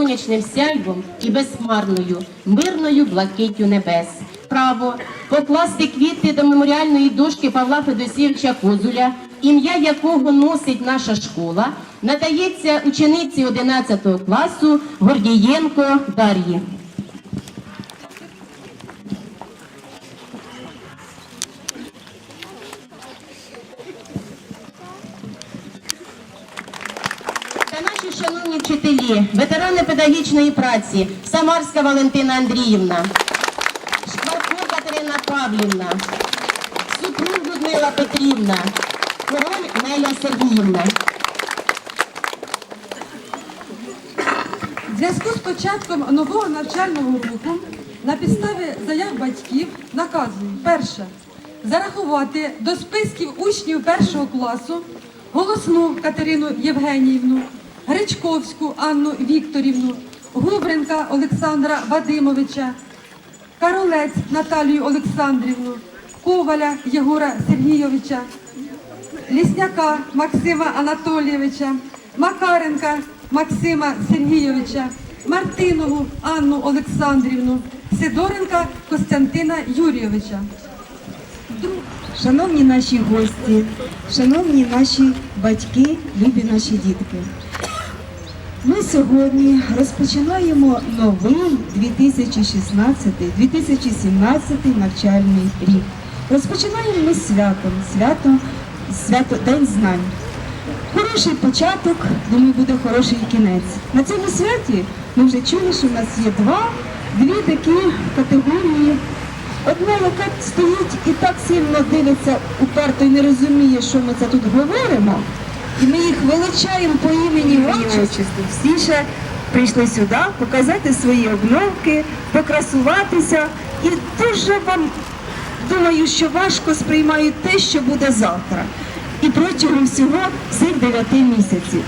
сонячним сяйвом і безхмарною, мирною блакиттю небес. Право покласти квіти до меморіальної дошки Павла Федосівича Козуля, ім'я якого носить наша школа, надається учениці 11 класу Гордієнко Дар'ї. Та наші шановні вчителі, ветерани педагогічної праці, Самарська Валентина Андріївна, Шкварко Катерина Павлівна, Супруг Людмила Петрівна, Король Неля Сергіївна. В зв'язку з початком нового навчального року на підставі заяв батьків наказую перше зарахувати до списків учнів першого класу голосну Катерину Євгеніївну, Гречковську Анну Вікторівну, Губренка Олександра Вадимовича, Каролець Наталію Олександрівну, Коваля Єгора Сергійовича, Лісняка Максима Анатолійовича, Макаренка Максима Сергійовича, Мартинову Анну Олександрівну, Сидоренка Костянтина Юрійовича. Шановні наші гості, шановні наші батьки, любі наші дітки. Ми сьогодні розпочинаємо новий 2016-2017 навчальний рік. Розпочинаємо ми святом, свято, свято День знань. Хороший початок, думаю, буде хороший кінець. На цьому святі ми вже чули, що в нас є два, дві такі категорії Одна, яка стоїть і так сильно дивиться уперто і не розуміє, що ми це тут говоримо, і ми їх величаємо по імені отчеству. Всі ще прийшли сюди показати свої обновки, покрасуватися. І дуже вам думаю, що важко сприймають те, що буде завтра. І протягом всього цих дев'яти місяців.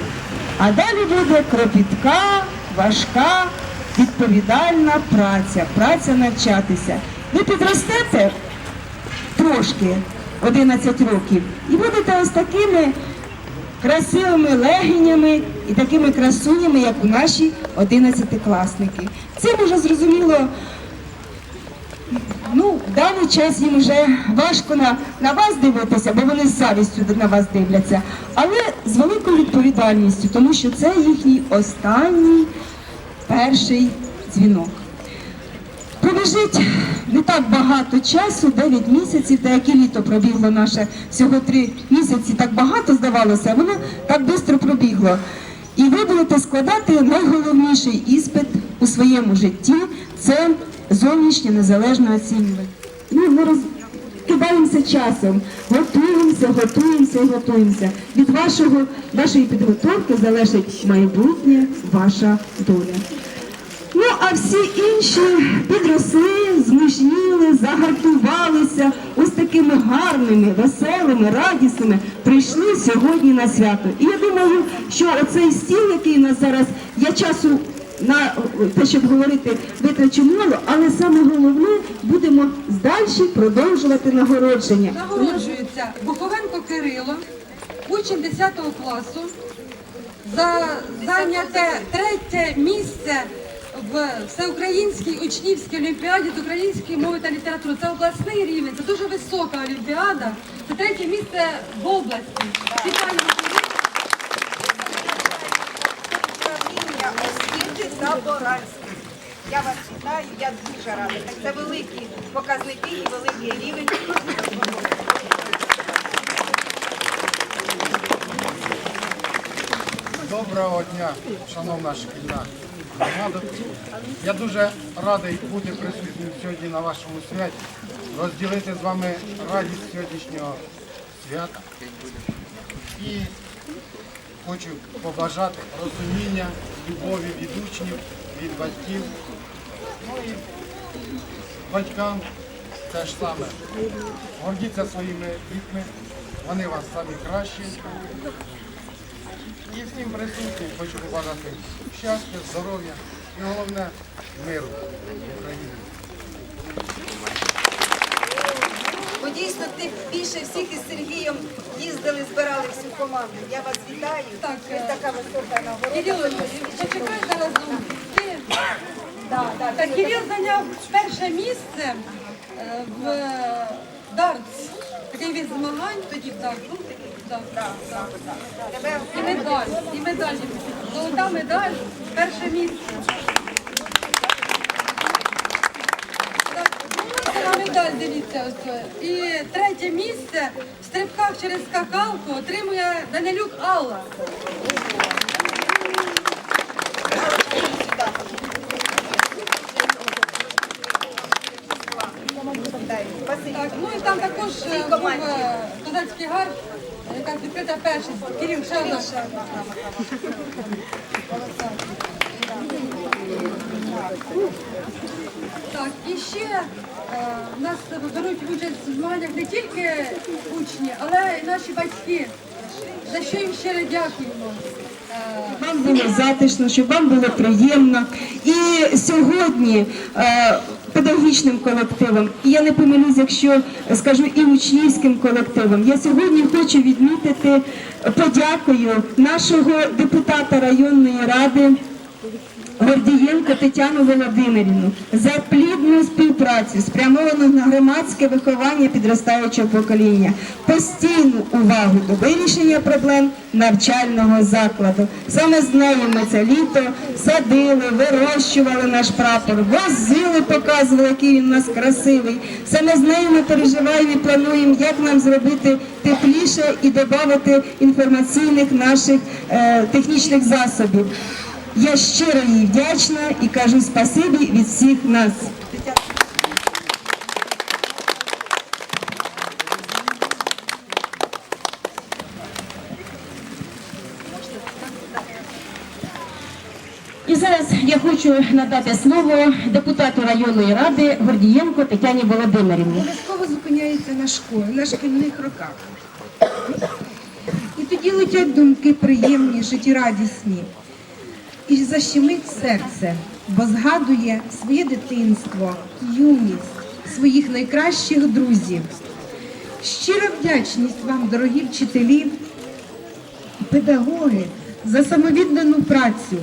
А далі буде кропітка, важка, відповідальна праця, праця навчатися. Ви підростете трошки 11 років і будете ось такими красивими легенями і такими красунями, як у наші 11-класники. Це може зрозуміло. Ну, в даний час їм вже важко на, на вас дивитися, бо вони з завістю на вас дивляться, але з великою відповідальністю, тому що це їхній останній перший дзвінок. Пробіжить не так багато часу, 9 місяців, та як і літо пробігло наше всього 3 місяці, так багато здавалося, воно так швидко пробігло. І ви будете складати найголовніший іспит у своєму житті це зовнішнє незалежне оцінювання. Ну, ми роз... кидаємося часом, готуємося, готуємося і готуємося. Від вашого, вашої підготовки залежить майбутнє, ваша доля. Ну, а всі інші підросли, змужніли, загартувалися, ось такими гарними, веселими, радісними прийшли сьогодні на свято. І я думаю, що оцей стіл, який у нас зараз Я часу на те, щоб говорити, витрачу мало, але саме головне будемо далі продовжувати нагородження. Нагороджується Буховенко Кирило, учень 10 класу, за зайняте третє місце в всеукраїнській учнівській олімпіаді з української мови та літератури. Це обласний рівень, це дуже висока олімпіада. Це третє місце в області. Управління освіти Заборанський. Я вас вітаю, я дуже рада. Так це великі показники і великий рівень. Доброго дня, шановна шкільна громада. Я дуже радий бути присутнім сьогодні на вашому святі, розділити з вами радість сьогоднішнього свята. І хочу побажати розуміння, любові від учнів, від батьків. Ну і батькам теж саме. Гордіться своїми дітьми, вони вас самі кращі. І всім присутнім хочу побажати щастя, здоров'я і головне миру в Україні. Бо дійсно ти більше всіх із Сергієм їздили, збирали всю команду. Я вас вітаю. Так, Ви така висока нагорода. Кирило, почекай зараз. Ти Да, да, Так, Кирил зайняв перше місце е, в е, дартс. Такий від змагань тоді так. був І медаль, і медаль. Золота медаль, перше місце. Так, медаль, дивіться, ось. І третє місце в стрибках через скакалку отримує Данилюк Алла. Так, ну і там також е, був е, козацький гард, яка відкрита. Кирил, ще одна. Так, і ще е, в нас беруть участь в змаганнях не тільки учні, але й наші батьки. За що їм щиро дякуємо. Е, Вам було затишно, щоб вам було приємно. І сьогодні е, педагогічним колективом, і я не помилюсь, якщо скажу і учнівським колективом, я сьогодні хочу відмітити подякою нашого депутата районної ради. Гордієнко Тетяну Володимирівну за плідну співпрацю, спрямовану на громадське виховання підростаючого покоління, постійну увагу до вирішення проблем навчального закладу. Саме з нею ми це літо садили, вирощували наш прапор, возили, показували, який він у нас красивий. Саме з нею ми переживаємо і плануємо, як нам зробити тепліше і додати інформаційних наших е, технічних засобів. Я щиро їй вдячна і кажу спасибі від всіх нас. І зараз я хочу надати слово депутату районної ради Гордієнко Тетяні Володимирівні. обов'язково зупиняється на школі, на шкільних роках. І тоді летять думки приємні, життєрадісні. І защемить серце, бо згадує своє дитинство, юність, своїх найкращих друзів. Щира вдячність вам, дорогі вчителі, педагоги, за самовіддану працю,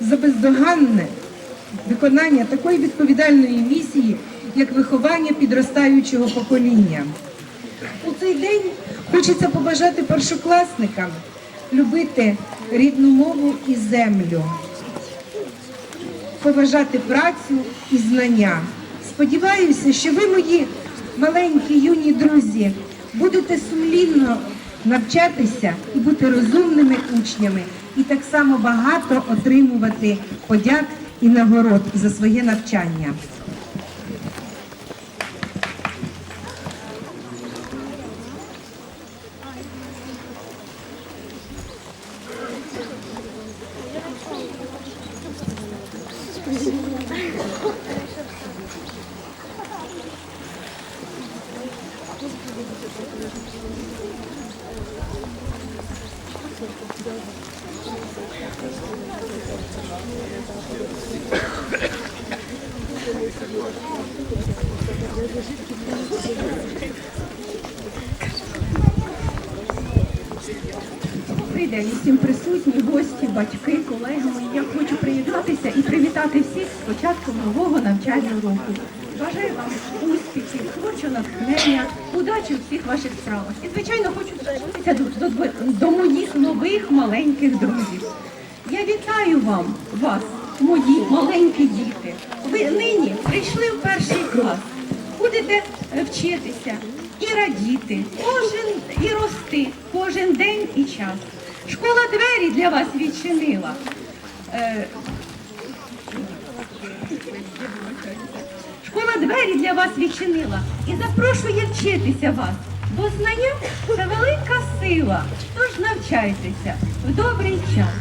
за бездоганне виконання такої відповідальної місії, як виховання підростаючого покоління. У цей день хочеться побажати першокласникам любити рідну мову і землю, поважати працю і знання. Сподіваюся, що ви, мої маленькі юні друзі, будете сумлінно навчатися і бути розумними учнями, і так само багато отримувати подяк і нагород за своє навчання. Добрий день усім присутні, гості, батьки, колеги. мої. Я хочу приєднатися і привітати всіх з початком нового навчального року. Бажаю вам успіхів, творчого натхнення, удачі у всіх ваших справах. І, звичайно, хочу звернутися до, до, до моїх нових маленьких друзів. Я вітаю вам, вас, мої маленькі діти. Ви нині прийшли в перший клас будете е, вчитися і радіти, кожен і рости, кожен день і час. Школа двері для вас відчинила. Е, Школа двері для вас відчинила і запрошує вчитися вас, бо знання це велика сила. Тож навчайтеся в добрий час.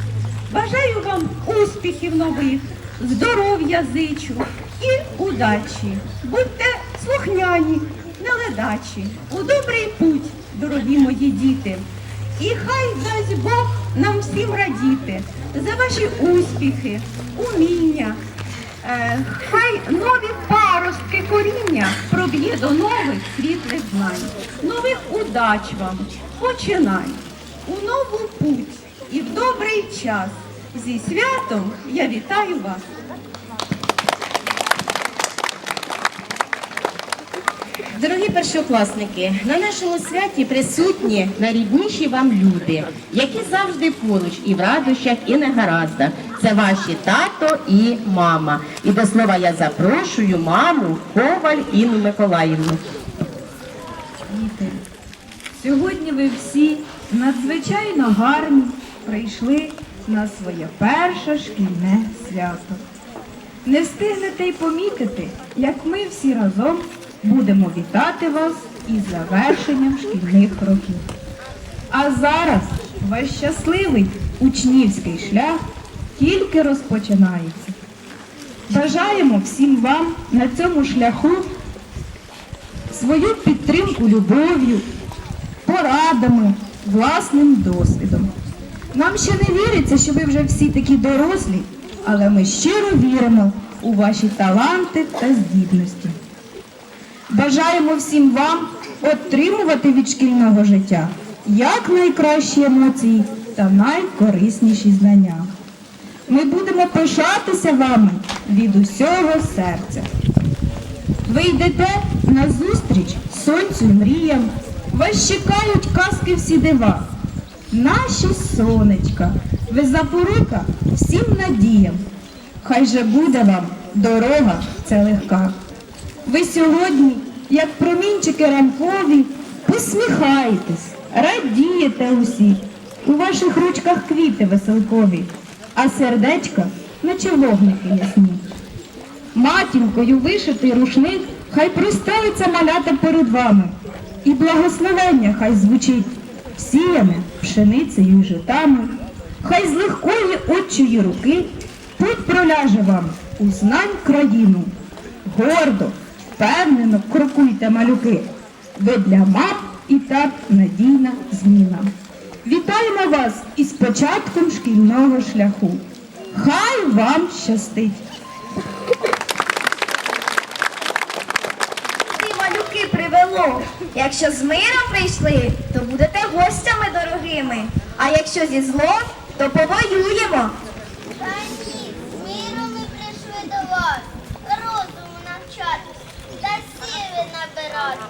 Бажаю вам успіхів нових, здоров'я зичу і удачі. Будьте слухняні, неледачі, у добрий путь, дорогі мої діти. І хай дасть Бог нам всім радіти за ваші успіхи, уміння. Е, Хай нові паростки коріння проб'є до нових світлих знань, нових удач вам, починань, у нову путь і в добрий час. Зі святом я вітаю вас. Дорогі першокласники, на нашому святі присутні найрідніші вам люди, які завжди поруч і в радощах, і на гараздах. Це ваші тато і мама. І до слова я запрошую маму Коваль Інну Миколаївну. Діти, сьогодні ви всі надзвичайно гарні прийшли на своє перше шкільне свято. Не встигнете й помітити, як ми всі разом будемо вітати вас із завершенням шкільних років. А зараз ваш щасливий учнівський шлях тільки розпочинається. Бажаємо всім вам на цьому шляху свою підтримку любов'ю, порадами, власним досвідом. Нам ще не віриться, що ви вже всі такі дорослі, але ми щиро віримо у ваші таланти та здібності. Бажаємо всім вам отримувати від шкільного життя якнайкращі емоції та найкорисніші знання. Ми будемо пишатися вами від усього серця. Ви йдете на зустріч сонцю мріям. Вас чекають казки всі дива. Наші сонечка, ви запорука всім надіям. Хай же буде вам дорога це легка. Ви сьогодні, як промінчики ранкові, посміхаєтесь, радієте усі. У ваших ручках квіти веселкові, а сердечка, наче вогники ясні. Матінкою вишитий рушник, хай простелиться малята перед вами, і благословення хай звучить всіяне пшеницею і житами, хай з легкої отчої руки путь проляже вам у знань країну. Гордо, впевнено крокуйте малюки. Ви для мам і тат надійна зміна. Вітаємо вас із початком шкільного шляху. Хай вам щастить! Ти малюки привело. Якщо з миром прийшли, то будете гостями дорогими. А якщо зі злом, то повоюємо. Та ні, з миром ми прийшли до вас, розуму навчатись та сили набирати.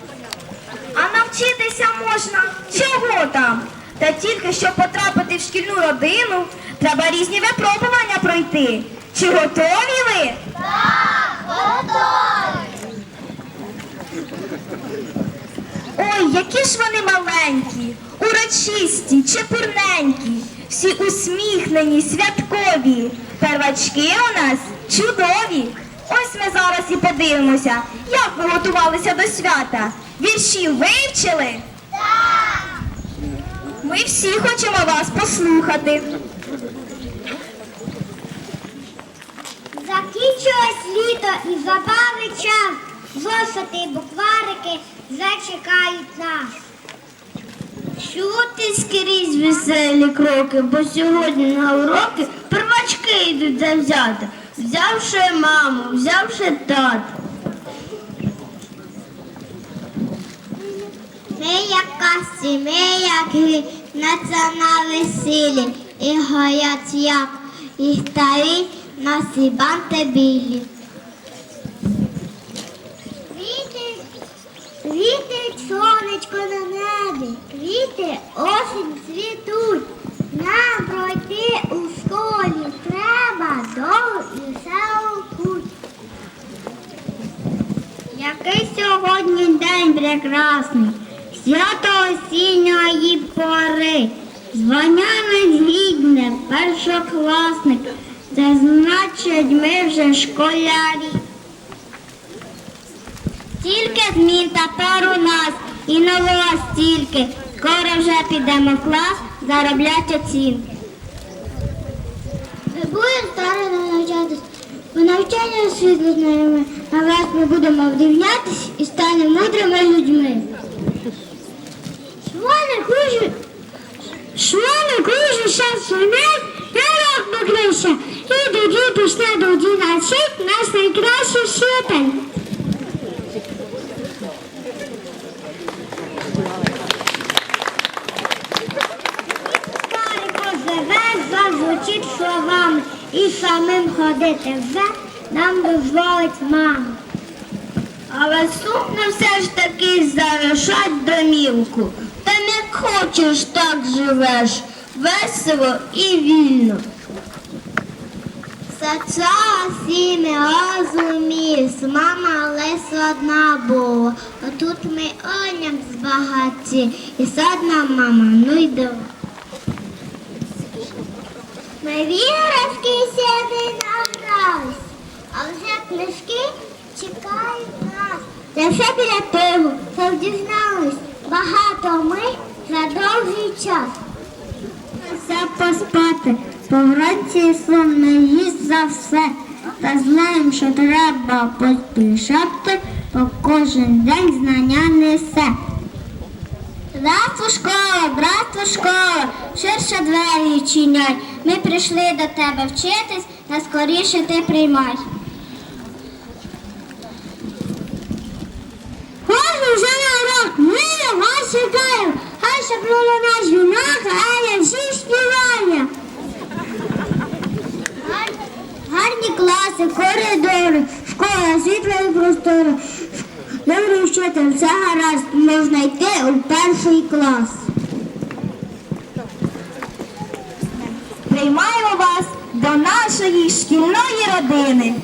А навчитися можна чого там? Та тільки щоб потрапити в шкільну родину, треба різні випробування пройти. Чи готові ви? Ой, які ж вони маленькі, урочисті, чепурненькі, всі усміхнені, святкові. Первачки у нас чудові. Ось ми зараз і подивимося, як ви готувалися до свята. Вірші вивчили? Так! Ми всі хочемо вас послухати. Закінчилось літо і забавний час. Зошити і букварики зачекають нас. Чути скрізь веселі кроки, бо сьогодні на уроки Дітки йдуть завзято, взявши маму, взявши тата. Ми як ми гри, на весіллі, і горять як, і старі на сібанте білі. Світить сонечко на небі, квіти осінь цвітуть. Нам пройти у школі треба довго і веселу путь. Який сьогодні день прекрасний, свято осінньої пори. Звання гідне, першокласник, це значить ми вже школярі. Стільки змін тепер у нас і нового стільки. Скоро вже підемо в клас заробляти оцінки. Ми будемо старано навчатись, бо навчання світло знайоме, а вас ми будемо вдивлятись і станемо мудрими людьми. Швони кужу, швони кужу щас нас, народ покрився. Іду, діду, ще до одинадцять, наш найкращий вчитель. Старику живе, зазвучить словами, і самим ходити вже нам дозволить мама. Але сумно все ж таки залишать домівку. Та хочеш так живеш, весело і вільно. Сача сіми розумієш, мама лише одна була. Отут ми оням збагаті, і садна мама, ну й давай. Ми віровські сіди награлись, а вже книжки чекають нас. Це все біля пиву, це дізнались. Багато ми за довгий час. Все поспати, бо вранці сон не їсть за все. Та знаємо, що треба поспішати, бо кожен день знання несе. Здравствуй, школа, здравствуй, школа, ширше двері чиняй. Ми прийшли до тебе вчитись, та скоріше ти приймай. Кожен вже на урок, ми вас чекаємо, хай ще пролуна дзвінок, а я всі співання. Гарні класи, коридори, школа, світла і простори. Добрий вчитель, все гаразд, можна йти у перший клас. Приймаємо вас до нашої шкільної родини.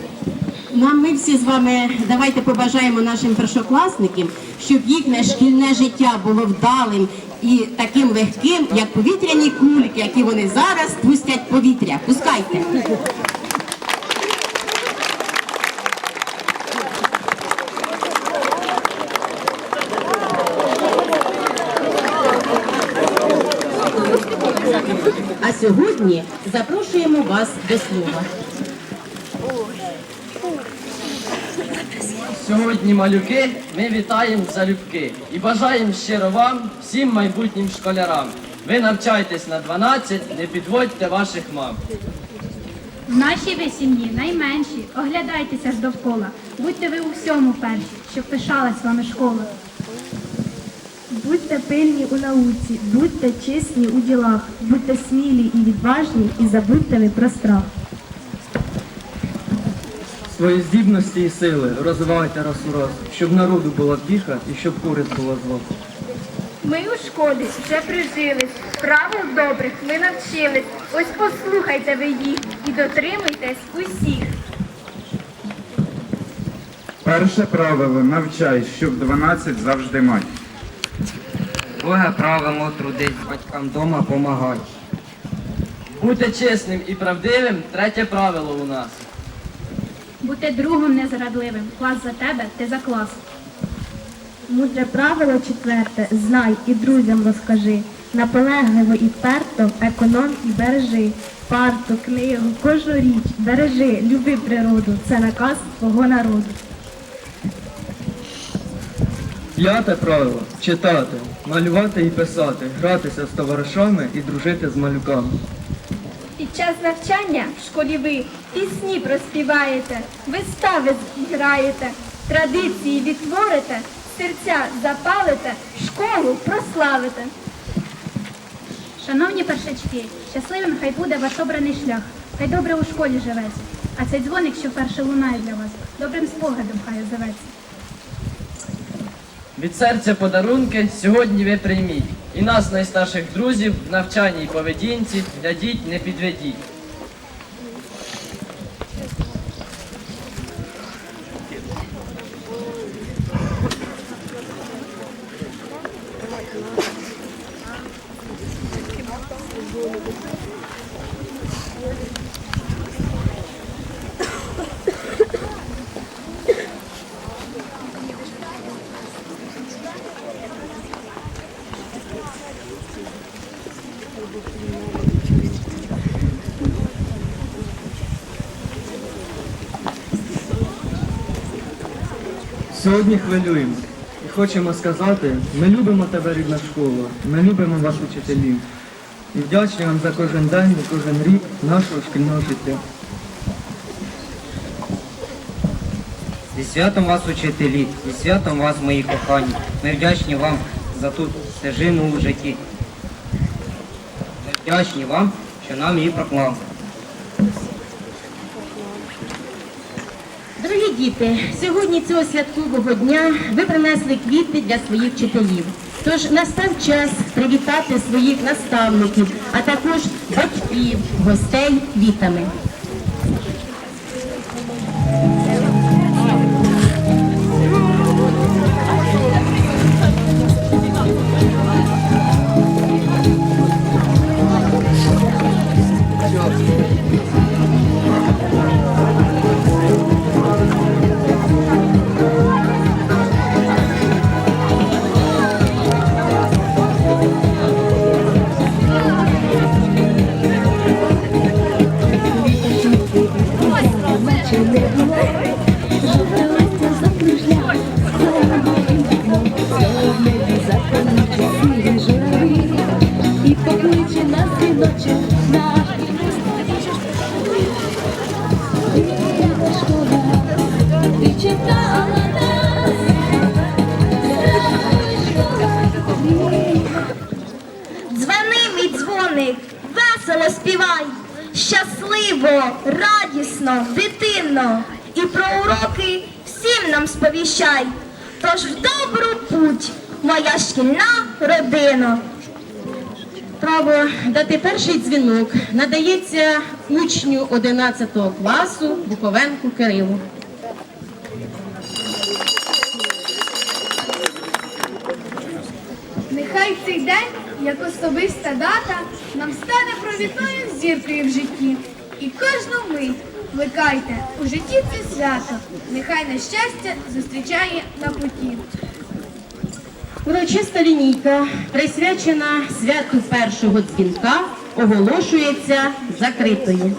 Ну а ми всі з вами давайте побажаємо нашим першокласникам, щоб їхнє шкільне життя було вдалим і таким легким, як повітряні кульки, які вони зараз пустять повітря. Пускайте. А сьогодні запрошуємо вас до слова. Сьогодні, малюки, ми вітаємо залюбки і бажаємо щиро вам, всім майбутнім школярам. Ви навчайтесь на 12, не підводьте ваших мам. В нашій ви сім'ї найменші, оглядайтеся ж довкола. Будьте ви у всьому перші, щоб пишалась вами школа. Будьте пильні у науці, будьте чесні у ділах, будьте смілі і відважні, і забудьте ви про страх. Свої здібності і сили розвивайте раз у раз, щоб народу була втіха і щоб користь була з вас. Ми у школі вже прижились, правил добрих ми навчились. Ось послухайте ви їх і дотримуйтесь усіх. Перше правило навчай, щоб 12 завжди мать. Друге правило трудись батькам дома помагай. Будьте чесним і правдивим, третє правило у нас. Будьте другом незрадливим. Клас за тебе, ти за клас. Мудре правило четверте, знай і друзям розкажи. Наполегливо і вперто, економ і бережи. Парту, книгу, кожну річ бережи, люби природу. Це наказ твого народу. П'яте правило читати, малювати і писати, гратися з товаришами і дружити з малюками. Час навчання в школі ви пісні проспіваєте, вистави зіграєте, традиції відтворите, серця запалите, школу прославите. Шановні першачки, щасливим хай буде ваш обраний шлях, хай добре у школі живеться. А цей дзвоник, що вперше лунає для вас, добрим спогадом хай озоветься. Від серця подарунки сьогодні ви прийміть. І нас, найстарших друзів, в навчанні й поведінці, глядіть, не підведіть. Сьогодні хвилюємось і хочемо сказати, ми любимо тебе, рідна школа, ми любимо вас, учителів. І вдячні вам за кожен день і кожен рік нашого шкільного життя. Зі святом вас, учителі, зі святом вас, мої кохані. Ми вдячні вам за ту стежину у житті. Ми вдячні вам, що нам її проклав. Дорогі діти, сьогодні цього святкового дня ви принесли квіти для своїх вчителів. Тож настав час привітати своїх наставників, а також батьків, гостей квітами. І про уроки всім нам сповіщай. Тож в добру путь, моя шкільна родина. Право дати перший дзвінок надається учню 11 класу Буковенку Кирилу. Нехай цей день, як особиста дата, нам стане провідною зіркою в житті. І кожну мить плекайте у житті це свято. Нехай на щастя зустрічає на путі. Урочиста лінійка, присвячена святу першого дзвінка, оголошується закритою.